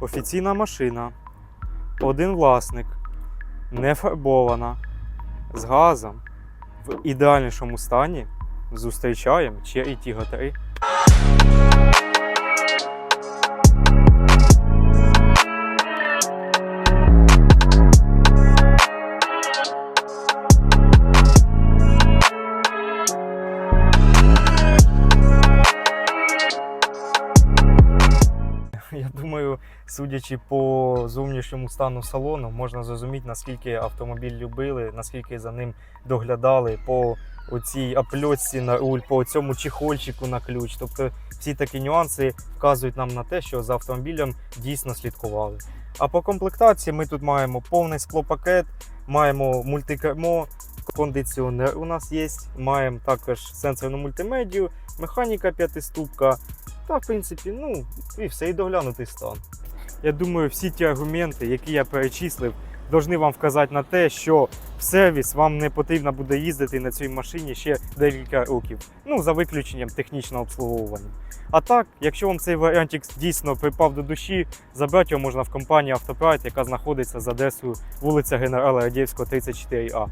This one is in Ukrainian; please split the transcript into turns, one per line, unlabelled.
Офіційна машина, один власник, не фарбована, з газом, в ідеальнішому стані. Зустрічаємо Cherry Tiggo 3. Я думаю, судячи по зовнішньому стану салону, можна зрозуміти, наскільки автомобіль любили, наскільки за ним доглядали по оцій опльотці на руль, по цьому чехольчику на ключ. Тобто всі такі нюанси вказують нам на те, що за автомобілем дійсно слідкували. А по комплектації ми тут маємо повний склопакет, маємо мультикермо, кондиціонер у нас є, маємо також сенсорну мультимедію, механіка п'ятиступка. Та, в принципі, ну і все, і доглянутий стан. Я думаю, всі ті аргументи, які я перечислив, повинні вам вказати на те, що в сервіс вам не потрібно буде їздити на цій машині ще декілька років. Ну, за виключенням технічного обслуговування. А так, якщо вам цей варіантик дійсно припав до душі, забрати його можна в компанії Автопрайд, яка знаходиться за адресою вулиця Генерала Радєвського, 34А.